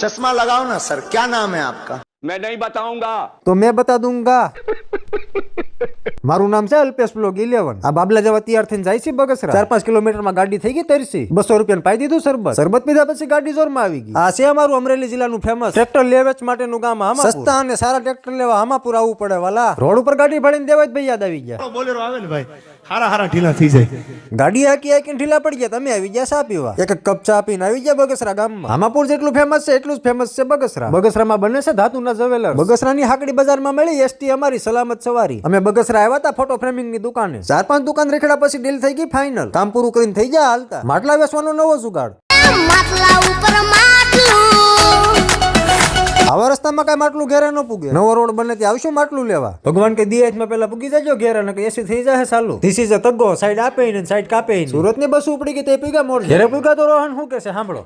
चश्मा लगाओ ना सर क्या नाम है आपका मैं नहीं बताऊंगा तो मैं बता दूंगा મારું નામ છે અલ્પેશ બ્લોગ ઇલેવન. આ બાબલા જવા તૈયાર થઈને જાય છે બગસરા. ચાર પાંચ કિલોમીટરમાં ગાડી થઈ ગઈ તરસી બસો રૂપિયા પાઈ દીધું સરબત. સરબત પીધા પછી ગાડી જોરમાં આવી ગઈ. આ છે અમારું અમરેલી જિલ્લાનું ફેમસ ટ્રેક્ટર લેવેચ માટેનું ગામ હામાપુર સસ્તા અને સારા ટ્રેક્ટર લેવા હમાપુર આવવું પડે વાલા. રોડ ઉપર ગાડી ભાડીને દેવા જ ભાઈ યાદ આવી ગયા. બોલેરો આવે ને ભાઈ. હારા હારા ઢીલા થઈ જાય. ગાડી આકી હાકીને ઢીલા પડી ગયા. તમે આવી ગયા ચા પીવા? એક એક કપ ચા પીને આવી ગયા બગસરા ગામમાં. હામાપુર જેટલું ફેમસ છે એટલું જ ફેમસ છે બગસરા. બગસરામાં બને છે ધાતુના જવેલર બગસરાની હાકડી બજારમાં મળી એસટી અમારી સલામત સવારી. અમે બગસરા આવ્યા હતા ફોટો ફ્રેમિંગની દુકાને. ચાર પાંચ દુકાન રેખડા પછી ડીલ થઈ ગઈ ફાઇનલ કામ પૂરું કરીને થઈ ગયા હાલતા. માટલા વેસવાનો નવો જુગાડ. માટલા ઉપર આવા રસ્તામાં કઈ માટલું ઘેરે ન પૂગે. નવો રોડ બને ત્યાં આવશું માટલું લેવા. ભગવાન કે દિયાજમાં પેલા પૂગી જજો ઘેરે ને એસી થઈ જશે ચાલુ. ધીસ ઇઝ અ તગ્ગો સાઈડ આપે ને સાઈડ કાપે સુરતની બસ ઉપડી ગઈ તે પીગા મોર ઘેરે પૂગા તો રોહન શું કે છે સાંભળો.